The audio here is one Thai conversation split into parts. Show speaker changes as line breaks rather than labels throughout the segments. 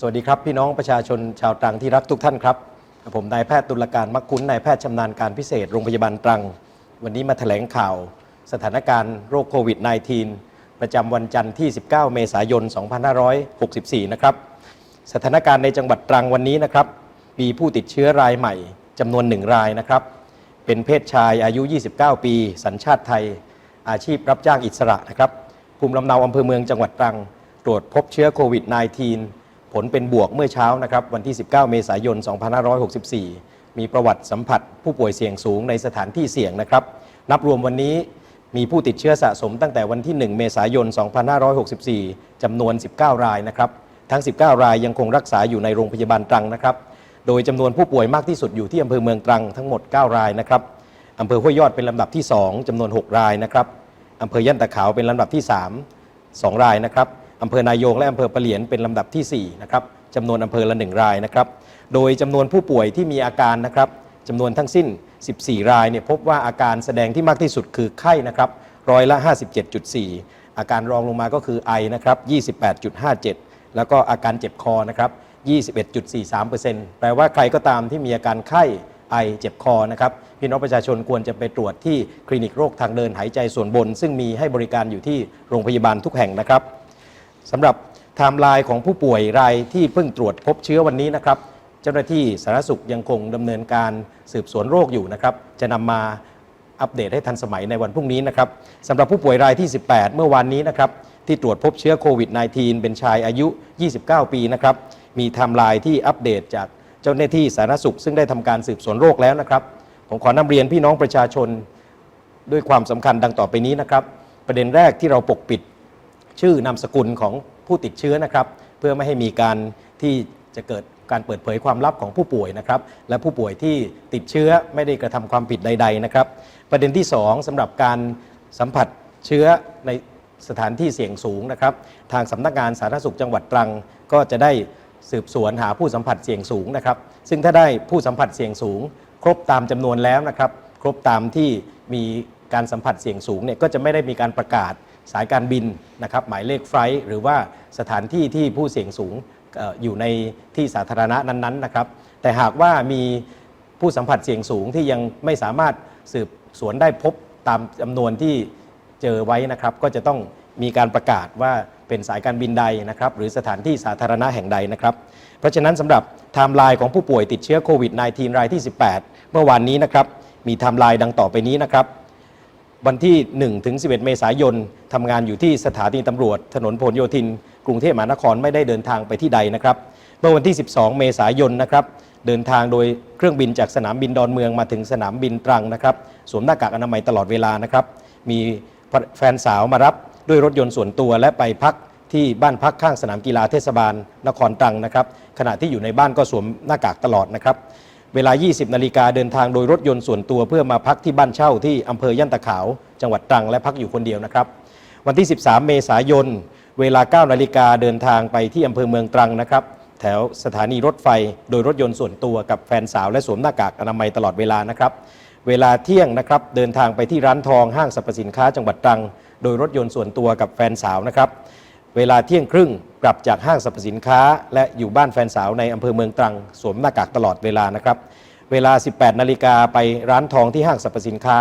สวัสดีครับ พี่น้องประชาชนชาวตรังที่รักทุกท่านครับ ผมนายแพทย์ตุลการมักคุ้นนายแพทย์ชำนาญการพิเศษโรงพยาบาลตรัง วันนี้มาแถลงข่าว สถานการณ์โรคโควิด -19 ประจำวันจันทร์ที่ 19 เมษายน 2564 นะครับ สถานการณ์ในจังหวัดตรังวันนี้นะครับ มีผู้ติดเชื้อรายใหม่จำนวนหนึ่งรายนะครับ เป็นเพศชายอายุ 29 ปี สัญชาติไทย อาชีพรับจ้างอิสระนะครับภูมิลำเนาอำเภอเมืองจังหวัดตรัง ตรวจพบเชื้อโควิด -19 ผลเป็นบวกเมื่อเช้านะครับวันที่ 19 เมษายน 2564 มีประวัติสัมผัสผู้ป่วยเสี่ยงสูงในสถานที่เสี่ยงนะครับ นับรวมวันนี้มีผู้ติดเชื้อสะสมตั้งแต่วันที่ 1 เมษายน 2564 จำนวน 19 รายนะครับ ทั้ง 19 รายยังคงรักษาอยู่ในโรงพยาบาลตรังนะครับ โดยจำนวนผู้ป่วยมากที่สุดอยู่ที่อำเภอเมืองตรังทั้งหมด 9 รายนะครับอำเภอห้วยยอดเป็นลำดับที่ 2จำนวน 6 รายนะครับอำเภอย่านตะขาวเป็นลำดับที่ 3 2 รายนะครับ อำเภอนายงและอำเภอปะเหลียนเป็นลำดับทีสี่4นะครับจำนวนอำเภอละ 1 รายนะครับ โดยจำนวนผู้ป่วยที่มีอาการนะครับจำนวนทั้งสิ้น 14 รายเนี่ยพบว่าอาการแสดงที่มากที่สุดคือไข้นะครับร้อยละ 57.4 อาการรองลงมาก็คือไอนะครับ28.57 แล้วก็อาการเจ็บคอนะครับ21.43%แปลว่าใครก็ตามที่มีอาการไข้ไอเจ็บคอนะครับพี่น้องประชาชนควรจะไปตรวจที่คลินิกโรคทางเดินหายใจส่วนบน ซึ่งมีให้บริการอยู่ที่โรงพยาบาลทุกแห่งนะครับ สำหรับไทม์ไลน์ของผู้ป่วยรายที่เพิ่งตรวจพบเชื้อวันนี้นะครับ เจ้าหน้าที่สาธารณสุขยังคงดำเนินการสืบสวนโรคอยู่นะครับ จะนำมาอัปเดตให้ทันสมัยในวันพรุ่งนี้นะครับสำหรับผู้ป่วยรายที่ 18 เมื่อวานนี้นะครับ ที่ตรวจพบเชื้อโควิด -19 เป็นชายอายุ 29 ปีนะครับ มีไทม์ไลน์ที่อัปเดตจากเจ้าหน้าที่สาธารณสุข ซึ่งได้ทำการสืบสวนโรคแล้วนะครับ ผมขอนำเรียนพี่น้องประชาชนด้วยความสำคัญดังต่อไปนี้นะครับ ประเด็นแรกที่เราปกปิด ชื่อนามสกุลของผู้ติดเชื้อนะครับ เพื่อไม่ให้มีการที่จะเกิดการเปิดเผยความลับของผู้ป่วยนะครับ และผู้ป่วยที่ติดเชื้อไม่ได้กระทำความผิดใด ๆ นะครับ ประเด็นที่ 2สำหรับการสัมผัสเชื้อในสถานที่เสี่ยงสูงนะครับ ทางสำนักงานสาธารณสุขจังหวัดตรัง ก็จะได้สืบสวนหาผู้สัมผัสเสี่ยงสูงนะครับ ซึ่งถ้าได้ผู้สัมผัสเสี่ยงสูง ครบตามจำนวนแล้วนะครับ ครบตามที่มีการสัมผัสเสี่ยงสูงเนี่ยก็จะไม่ได้มีการประกาศ สายการบินนะครับหมายเลขไฟล์หรือว่าสถานที่ที่ผู้เสี่ยงสูงออยู่ในที่สาธารณะนั้นๆนะครับ แต่หากว่ามีผู้สัมผัสเสี่ยงสูงที่ยังไม่สามารถสืบสวนได้พบตามจำนวนที่เจอไว้นะครับ ก็จะต้องมีการประกาศว่าเป็นสายการบินใดนะครับ หรือสถานที่สาธารณะแห่งใดนะครับ เพราะฉะนั้นสำหรับไทม์ไลน์ของผู้ป่วยติดเชื้อโควิด -19 รายที่ 18 เมื่อวานนี้นะครับ มีไทม์ไลน์ดังต่อไปนี้นะครับ วันที่ 1 ถึง 11 เมษายนทำงานอยู่ที่สถานีตำรวจ ถนนพหลโยธิน กรุงเทพมหานครไม่ได้เดินทางไปที่ใดนะครับ เมื่อวันที่ 12 เมษายนนะครับ เดินทางโดยเครื่องบินจากสนามบินดอนเมืองมาถึงสนามบินตรังนะครับ สวมหน้ากากอนามัยตลอดเวลานะครับ มีแฟนสาวมารับด้วยรถยนต์ส่วนตัวและไปพักที่บ้านพักข้างสนามกีฬาเทศบาลนครตรังนะครับ ขณะที่อยู่ในบ้านก็สวมหน้ากากตลอดนะครับ เวลา 20 นาฬิกาเดินทางโดยรถยนต์ส่วนตัวเพื่อมาพักที่บ้านเช่าที่อำเภอย่านตะขาว จังหวัดตรังและพักอยู่คนเดียวนะครับ วันที่ 13 เมษายน เวลา 9 นาฬิกาเดินทางไปที่อำเภอเมืองตรังนะครับ แถวสถานีรถไฟโดยรถยนต์ส่วนตัวกับแฟนสาวและสวมหน้ากากอนามัยตลอดเวลานะครับ เวลาเที่ยงนะครับเดินทางไปที่ร้านทองห้างสรรพสินค้าจังหวัดตรัง โดยรถยนต์ส่วนตัวกับแฟนสาวนะครับ เวลาเที่ยงครึ่งกลับจากห้างสรรพสินค้า และอยู่บ้านแฟนสาวในอำเภอเมืองตรัง สวมหน้ากากตลอดเวลานะครับ เวลา 18 นาฬิกาไปร้านทองที่ห้างสรรพสินค้า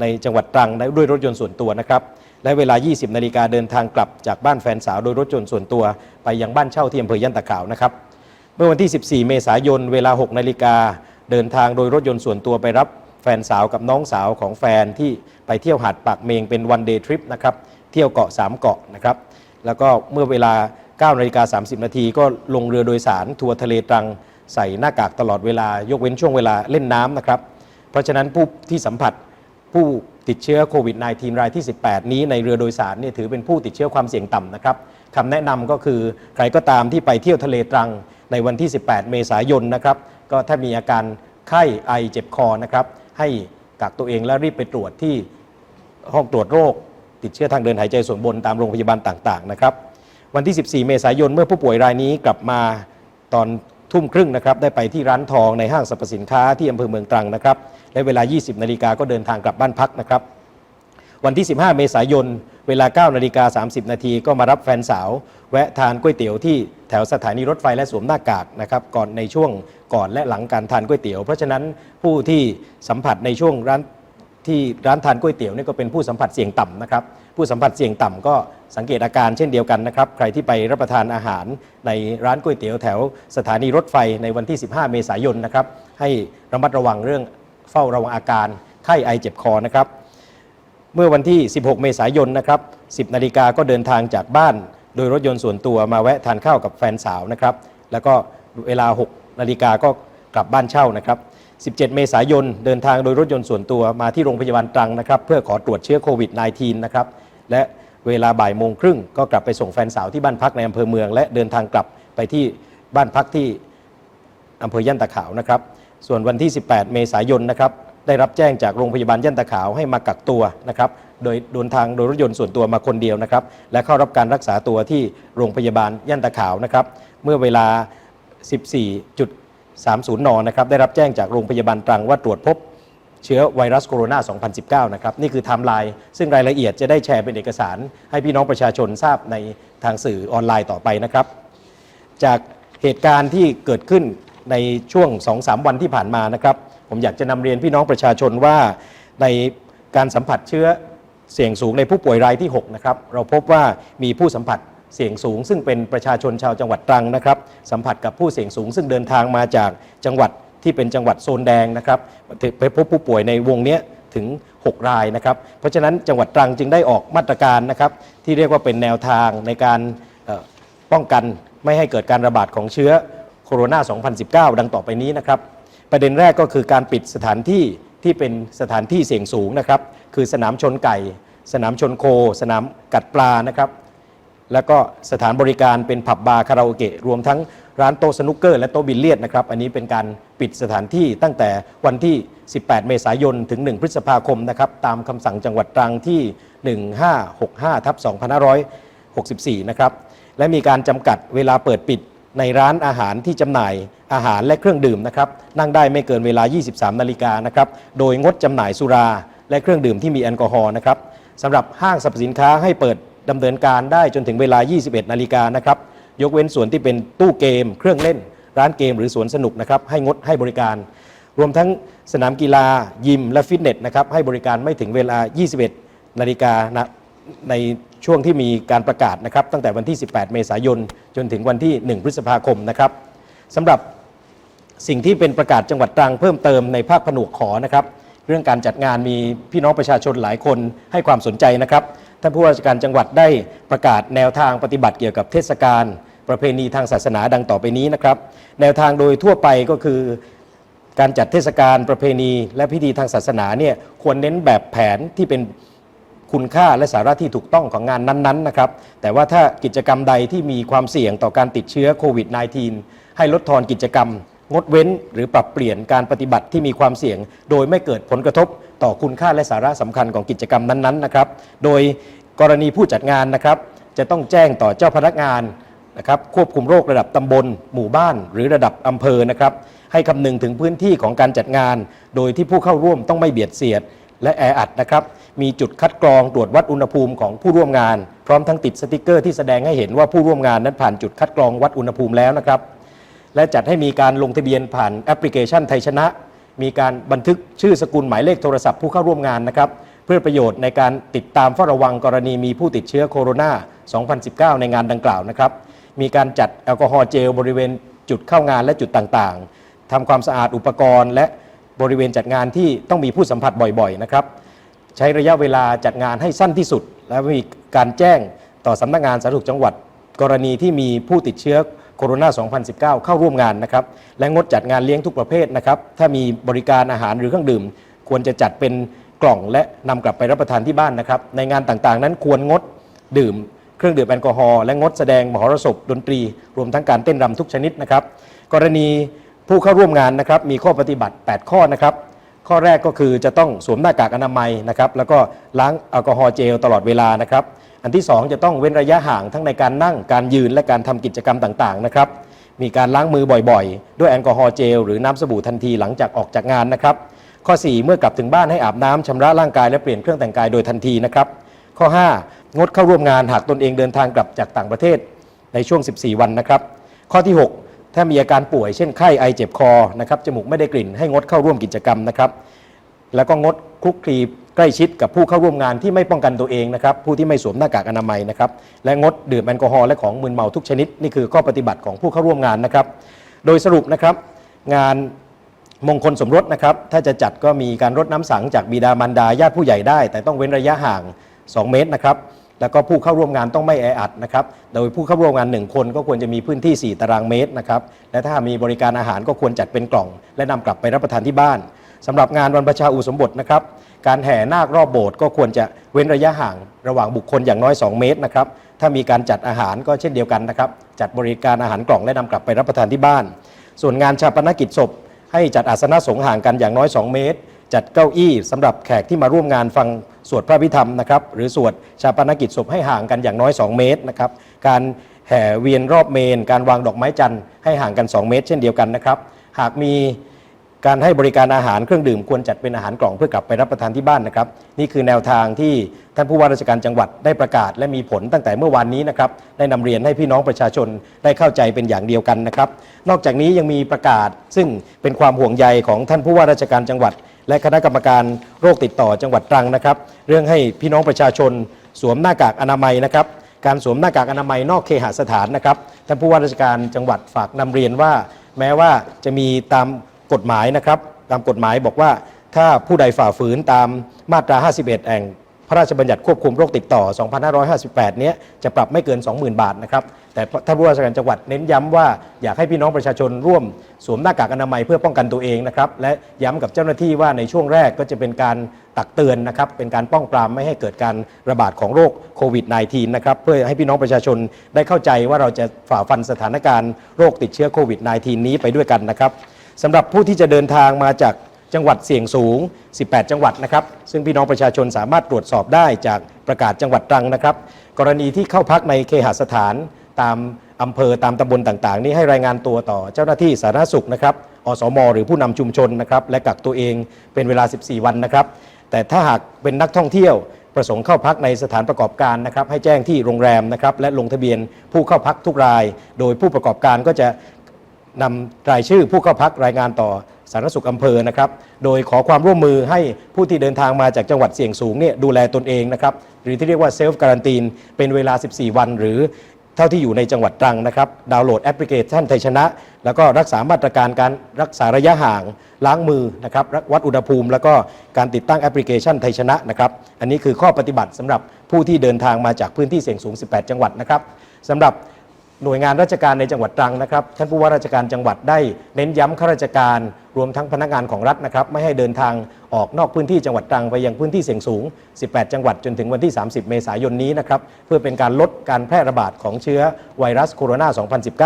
ในจังหวัดตรังด้วยรถยนต์ส่วนตัวนะครับ และเวลา 20 นาฬิกาเดินทางกลับจากบ้านแฟนสาวโดยรถยนต์ส่วนตัว ไปยังบ้านเช่าที่อำเภอย่านตะขาวนะครับ เมื่อวันที่ 14 เมษายน เวลา 6 นาฬิกาเดินทางโดยรถยนต์ส่วนตัวไปรับแฟนสาวกับน้องสาวของแฟนที่ไปเที่ยวหาดปากเมงเป็นวันเดย์ทริปนะครับ เที่ยวเกาะ3เกาะนะครับ แล้วก็เมื่อเวลา9นาฬิกา30 นาทีก็ลงเรือโดยสารทัวร์ทะเลตรังใส่หน้ากากตลอดเวลายกเว้นช่วงเวลาเล่นน้ำนะครับ เพราะฉะนั้นผู้ที่สัมผัสผู้ติดเชื้อโควิด -19 รายที่ 18 นี้ในเรือโดยสารเนี่ยถือเป็นผู้ติดเชื้อความเสี่ยงต่ำนะครับคำแนะนำก็คือใครก็ตามที่ไปเที่ยวทะเลตรังในวันที่ 18 เมษายนนะครับก็ถ้ามีอาการไข้ไอเจ็บคอนะครับให้กักตัวเองและรีบไปตรวจที่ห้องตรวจโรค ติดเชื้อทางเดินหายใจส่วนบนตามโรงพยาบาลต่างๆนะครับวันที่ 14 เมษายนเมื่อผู้ป่วยรายนี้กลับมาตอนทุ่มครึ่งนะครับได้ไปที่ร้านทองในห้างสรรพสินค้าที่อำเภอเมืองตรังนะครับและเวลา 20 นาฬิกาก็เดินทางกลับบ้านพักนะครับวันที่ 15 เมษายน เวลา 9 นาฬิกา 30 นาทีก็มารับแฟนสาว แวะทานก๋วยเตี๋ยวที่แถวสถานีรถไฟและสวมหน้ากากนะครับก่อนในช่วงก่อนและหลังการทานก๋วยเตี๋ยว เพราะฉะนั้นผู้ที่สัมผัสในช่วงร้านที่ร้านทานก๋วยเตี๋ยวนี่ก็เป็นผู้สัมผัสเสี่ยงต่ำนะครับ ผู้สัมผัสเสี่ยงต่ำก็สังเกตอาการเช่นเดียวกันนะครับ ใครที่ไปรับประทานอาหารในร้านก๋วยเตี๋ยวแถวสถานีรถไฟในวันที่ 15 เมษายนนะครับ ให้ระมัดระวังเรื่องเฝ้าระวังอาการไข้ไอเจ็บคอนะครับ เมื่อวันที่ 16 เมษายนนะครับ 10 นาฬิกาก็เดินทางจากบ้าน โดยรถยนต์ส่วนตัวมาแวะทานข้าวกับแฟนสาวนะครับ แล้วก็เวลา 6 นาฬิกาก็กลับบ้านเช่านะครับ17 เมษายน เดินทางโดยรถยนต์ส่วนตัวมาที่โรงพยาบาลตรังนะครับ เพื่อขอตรวจเชื้อโควิด -19 นะครับ และเวลาบ่ายโมงครึ่งก็กลับไปส่งแฟนสาวที่บ้านพักในอำเภอเมือง และเดินทางกลับไปที่บ้านพักที่อำเภอย่านตะขาวนะครับ ส่วนวันที่ 18 เมษายนนะครับได้รับแจ้งจากโรงพยาบาลย่านตะขาวให้มากักตัวนะครับ โดยเดินทางโดยรถยนต์ส่วนตัวมาคนเดียวนะครับ และเข้ารับการรักษาตัวที่โรงพยาบาลย่านตะขาวนะครับ เมื่อเวลา 14.30 น นะครับ ได้รับแจ้งจากโรงพยาบาลตรังว่าตรวจพบ เชื้อไวรัสโคโรนา 2019 นะครับ นี่คือไทม์ไลน์ซึ่งรายละเอียดจะได้แชร์เป็นเอกสาร ให้พี่น้องประชาชนทราบในทางสื่อออนไลน์ต่อไปนะครับ จากเหตุการณ์ที่เกิดขึ้นในช่วง 2-3 วันที่ผ่านมานะครับ ผมอยากจะนำเรียนพี่น้องประชาชนว่าในการสัมผัสเชื้อเสี่ยงสูงในผู้ป่วยรายที่ 6 นะครับ เราพบว่ามีผู้สัมผัสเสี่ยงสูง ซึ่งเป็นประชาชนชาวจังหวัดตรังนะครับ สัมผัสกับผู้เสี่ยงสูง ซึ่งเดินทางมาจากจังหวัด ที่เป็นจังหวัดโซนแดงนะครับไปพบผู้ป่วยในวงนี้ถึง 6 รายนะครับ เพราะฉะนั้นจังหวัดตรังจึงได้ออกมาตรการนะครับที่เรียกว่าเป็นแนวทางในการป้องกันไม่ให้เกิดการระบาดของเชื้อโคโรนา 2019 ดังต่อไปนี้นะครับ ประเด็นแรกก็คือการปิดสถานที่ที่เป็นสถานที่เสี่ยงสูงนะครับ คือสนามชนไก่ สนามชนโค สนามกัดปลานะครับ แล้วก็สถานบริการเป็นผับบาร์คาราโอเกะรวมทั้งร้านโต๊ะสนุกเกอร์และโต๊ะบิลเลียดนะครับ อันนี้เป็นการปิดสถานที่ตั้งแต่วันที่ 18 เมษายน ถึง 1 พฤษภาคมนะครับ ตามคำสั่งจังหวัดตรังที่ 1565ทับ2564 นะครับ และมีการจำกัดเวลาเปิดปิดในร้านอาหารที่จำหน่ายอาหารและเครื่องดื่มนะครับ นั่งได้ไม่เกินเวลา 23 นาฬิกานะครับ โดยงดจำหน่ายสุราและเครื่องดื่มที่มีแอลกอฮอล์นะครับสำหรับห้างสรรพสินค้าให้เปิด ดำเนินการได้จนถึงเวลา 21 นาฬิกานะครับ ยกเว้นส่วนที่เป็นตู้เกม เครื่องเล่น ร้านเกมหรือสวนสนุกนะครับ ให้งดให้บริการ รวมทั้งสนามกีฬา ยิม และฟิตเนสนะครับ ให้บริการไม่ถึงเวลา 21 นาฬิกานะในช่วงที่มีการประกาศนะครับ ตั้งแต่วันที่ 18 เมษายน จนถึงวันที่ 1 พฤษภาคมนะครับสำหรับสิ่งที่เป็นประกาศจังหวัดตรังเพิ่มเติมในภาคผนวกขอนะครับ เรื่องการจัดงานมีพี่น้องประชาชนหลายคนให้ความสนใจนะครับ ท่านผู้ว่าราชการจังหวัดได้ประกาศแนวทางปฏิบัติเกี่ยวกับเทศกาลประเพณีทางศาสนาดังต่อไปนี้นะครับ แนวทางโดยทั่วไปก็คือ การจัดเทศกาลประเพณี และพิธีทางศาสนาเนี่ยควรเน้นแบบแผนที่เป็นคุณค่าและสาระที่ถูกต้องของงานนั้นๆนะครับ แต่ว่าถ้ากิจกรรมใดที่มีความเสี่ยงต่อการติดเชื้อโควิด -19 ให้ลดทอนกิจกรรม งดเว้นหรือปรับเปลี่ยนการปฏิบัติที่มีความเสี่ยง โดยไม่เกิดผลกระทบ ต่อคุณค่าและสาระสำคัญของกิจกรรมนั้นๆนะครับ โดยกรณีผู้จัดงานนะครับ จะต้องแจ้งต่อเจ้าพนักงานนะครับควบคุมโรคระดับตำบล หมู่บ้าน หรือระดับอำเภอนะครับ ให้คำนึงถึงพื้นที่ของการจัดงาน โดยที่ผู้เข้าร่วมต้องไม่เบียดเสียด และแออัดนะครับ มีจุดคัดกรองตรวจวัดอุณหภูมิของผู้ร่วมงาน พร้อมทั้งติดสติกเกอร์ที่แสดงให้เห็นว่าผู้ร่วมงานนั้นผ่านจุดคัดกรองวัดอุณหภูมิแล้วนะครับ และจัดให้มีการลงทะเบียนผ่านแอปพลิเคชันไทยชนะ มีการบันทึกชื่อสกุลหมายเลขโทรศัพท์ผู้เข้าร่วมงานนะครับ เพื่อประโยชน์ในการติดตามเฝ้าระวังกรณีมีผู้ติดเชื้อโคโรนา 2019 ในงานดังกล่าวนะครับ มีการจัดแอลกอฮอล์เจลบริเวณจุดเข้างานและจุดต่างๆทำความสะอาดอุปกรณ์ และบริเวณจัดงานที่ต้องมีผู้สัมผัสบ่อยๆนะครับ ใช้ระยะเวลาจัดงานให้สั้นที่สุด และมีการแจ้งต่อสำนักงานสาธารณสุขจังหวัด กรณีที่มีผู้ติดเชื้อ โคโรนา2019 เข้าร่วมงานนะครับ และงดจัดงานเลี้ยงทุกประเภทนะครับ ถ้ามีบริการอาหารหรือเครื่องดื่ม ควรจะจัดเป็นกล่องและนำกลับไปรับประทานที่บ้านนะครับ ในงานต่างๆ นั้นควรงดดื่มเครื่องดื่มแอลกอฮอล์และงดแสดงมหรสพดนตรี รวมทั้งการเต้นรำทุกชนิดนะครับ กรณีผู้เข้าร่วมงานนะครับมีข้อปฏิบัติ 8 ข้อนะครับ ข้อแรกก็คือจะต้องสวมหน้ากากอนามัยนะครับ แล้วก็ล้างแอลกอฮอล์เจลตลอดเวลานะครับ อันที่ 2 จะต้องเว้นระยะห่างทั้งในการนั่งการยืนและการทำกิจกรรมต่างๆนะครับมีการล้างมือบ่อยๆ ด้วยแอลกอฮอล์เจลหรือน้ำสบู่ทันทีหลังจากออกจากงานนะครับ ข้อ 4 เมื่อกลับถึงบ้านให้อาบน้ำชำระร่างกายและเปลี่ยนเครื่องแต่งกายโดยทันทีนะครับข้อ 5 งดเข้าร่วมงานหากตนเองเดินทางกลับจากต่างประเทศในช่วง 14 วันนะครับ ข้อที่ 6 ถ้ามีอาการป่วยเช่นไข้ไอเจ็บคอนะครับจมูกไม่ได้กลิ่นให้งดเข้าร่วมกิจกรรมนะครับ แล้วก็งดคลุกคลี ใกล้ชิดกับผู้เข้าร่วมงานที่ไม่ป้องกันตัวเองนะครับผู้ที่ไม่สวมหน้ากากอนามัยนะครับและงดดื่มแอลกอฮอล์และของมึนเมาทุกชนิดนี่คือข้อปฏิบัติของผู้เข้าร่วมงานนะครับ โดยสรุปนะครับ งานมงคลสมรสนะครับถ้าจะจัดก็มีการรดน้ำสังจากบิดามารดาญาติผู้ใหญ่ได้ แต่ต้องเว้นระยะห่าง 2 เมตรนะครับแล้วก็ผู้เข้าร่วมงานต้องไม่แออัดนะครับ โดยผู้เข้าร่วมงาน 1 คนก็ควรจะมีพื้นที่ 4 ตารางเมตรนะครับ และถ้ามีบริการอาหารก็ควรจัดเป็นกล่อง และนำกลับไปรับประทานที่บ้าน สำหรับงานวันประชาอุสมบทนะครับ การแห่นาครอบโบสถ์ก็ควรจะเว้นระยะห่างระหว่างบุคคลอย่างน้อย 2 เมตรนะครับ ถ้ามีการจัดอาหารก็เช่นเดียวกันนะครับ จัดบริการอาหารกล่องและนำกลับไปรับประทานที่บ้าน ส่วนงานชาปนกิจศพ ให้จัดอาสนะสงฆ์ห่างกันอย่างน้อย 2 เมตร จัดเก้าอี้สำหรับแขกที่มาร่วมงานฟังสวดพระพิธรรมนะครับ หรือสวดชาปนกิจศพให้ห่างกันอย่างน้อย 2 เมตรนะครับ การแห่เวียนรอบเมน การวางดอกไม้จันทร์ให้ห่างกัน 2 เมตร เช่นเดียวกันนะครับ หากมี การให้บริการอาหารเครื่องดื่มควรจัดเป็นอาหารกล่องเพื่อกลับไปรับประทานที่บ้านนะครับ นี่คือแนวทางที่ท่านผู้ว่าราชการจังหวัดได้ประกาศ และมีผลตั้งแต่เมื่อวานนี้นะครับได้นำเรียนให้พี่น้องประชาชนได้เข้าใจเป็นอย่างเดียวกันนะครับ นอกจากนี้ยังมีประกาศซึ่งเป็นความห่วงใยของท่านผู้ว่าราชการจังหวัด และคณะกรรมการโรคติดต่อจังหวัดตรังนะครับ เรื่องให้พี่น้องประชาชน สวมหน้ากากอนามัยนะครับการสวมหน้ากากอนามัยนอกเคหสถานนะครับท่านผู้ว่าราชการจังหวัดฝากนำเรียนว่า แม้ว่าจะมีตาม กฎหมายนะครับตามกฎหมายบอกว่าถ้าผู้ใดฝ่าฝืนตามมาตรา 51 แห่งพระราชบัญญัติควบคุมโรคติดต่อ 2558 เนี้ยจะปรับไม่เกิน 20,000 บาทนะครับ แต่ท่านผู้ว่าราชการจังหวัดเน้นย้ำว่าอยากให้พี่น้องประชาชนร่วมสวมหน้ากากอนามัยเพื่อป้องกันตัวเองนะครับ และย้ำกับเจ้าหน้าที่ว่าในช่วงแรกก็จะเป็นการตักเตือนนะครับ เป็นการป้องปรามไม่ให้เกิดการระบาดของโรคโควิด -19 นะครับ เพื่อให้พี่น้องประชาชนได้เข้าใจว่าเราจะฝ่าฟันสถานการณ์โรคติดเชื้อโควิด -19 นี้ไปด้วยกันนะครับ สำหรับผู้ที่จะเดินทางมาจากจังหวัดเสี่ยงสูง 18 จังหวัดนะครับ ซึ่งพี่น้องประชาชนสามารถตรวจสอบได้จากประกาศจังหวัดตรังนะครับ กรณีที่เข้าพักในเคหสถานตามอำเภอตามตำบลต่างๆ นี่ให้รายงานตัวต่อเจ้าหน้าที่สาธารณสุขนะครับ อสม หรือผู้นำชุมชนนะครับ และกักตัวเองเป็นเวลา 14 วันนะครับ แต่ถ้าหากเป็นนักท่องเที่ยวประสงค์เข้าพักในสถานประกอบการนะครับ ให้แจ้งที่โรงแรมนะครับ และลงทะเบียนผู้เข้าพักทุกราย โดยผู้ประกอบการก็จะ นำรายชื่อผู้เข้าพักรายงานต่อสาธารณสุขอำเภอนะครับ โดยขอความร่วมมือให้ผู้ที่เดินทางมาจากจังหวัดเสี่ยงสูงเนี่ยดูแลตนเองนะครับ หรือที่เรียกว่าเซลฟ์การันตีนเป็นเวลา 14 วัน หรือเท่าที่อยู่ในจังหวัดตรังนะครับ ดาวน์โหลดแอปพลิเคชันไทยชนะ แล้วก็รักษามาตรการการรักษาระยะห่าง ล้างมือนะครับวัดอุณหภูมิ แล้วก็การติดตั้งแอปพลิเคชันไทยชนะนะครับ อันนี้คือข้อปฏิบัติสำหรับผู้ที่เดินทางมาจากพื้นที่เสี่ยงสูง 18 จังหวัดนะครับสำหรับ หน่วยงานราชการในจังหวัดตรังนะครับท่านผู้ว่าราชการจังหวัดได้เน้นย้ำข้าราชการ รวมทั้งพนักงานของรัฐนะครับไม่ให้เดินทางออกนอกพื้นที่จังหวัดตรังไปยังพื้นที่เสี่ยงสูง 18 จังหวัดจนถึงวันที่ 30 เมษายนนี้นะครับเพื่อเป็นการลดการแพร่ระบาดของเชื้อไวรัสโคโรน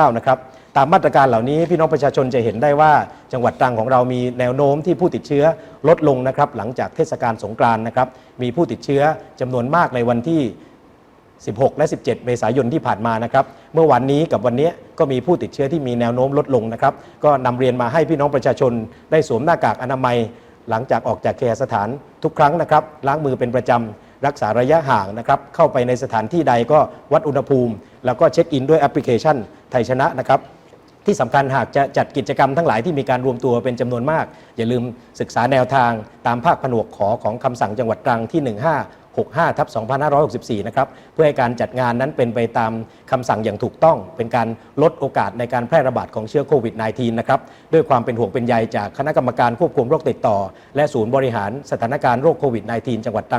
า 2019 นะครับตามมาตรการเหล่านี้พี่น้องประชาชนจะเห็นได้ว่าจังหวัดตรังของเรามีแนวโน้มที่ผู้ติดเชื้อลดลงนะครับหลังจากเทศกาลสงกรานต์นะครับมีผู้ติดเชื้อจำนวนมากในวันที่ 16 และ 17 เมษายนที่ผ่านมานะครับ เมื่อวันนี้กับวันนี้ก็มีผู้ติดเชื้อที่มีแนวโน้มลดลงนะครับ ก็นำเรียนมาให้พี่น้องประชาชนได้สวมหน้ากากอนามัย หลังจากออกจากเคหสถานทุกครั้งนะครับ ล้างมือเป็นประจำรักษาระยะห่างนะครับ เข้าไปในสถานที่ใดก็วัดอุณหภูมิ แล้วก็เช็คอินด้วยแอปพลิเคชันไทยชนะนะครับที่สำคัญหากจะจัดกิจกรรมทั้งหลายที่มีการรวมตัวเป็นจำนวนมาก อย่าลืมศึกษาแนวทางตามภาคผนวกขอของคำสั่งจังหวัดตรังที่ 65ทับ2564 นะครับ เพื่อให้การจัดงานนั้นเป็นไปตามคำสั่งอย่างถูกต้อง เป็นการลดโอกาสในการแพร่ระบาดของเชื้อโควิด -19 นะครับ ด้วยความเป็นห่วงเป็นใยจากคณะกรรมการควบคุมโรคติดต่อ และศูนย์บริหารสถานการณ์โรคโควิด -19 จังหวัดตรัง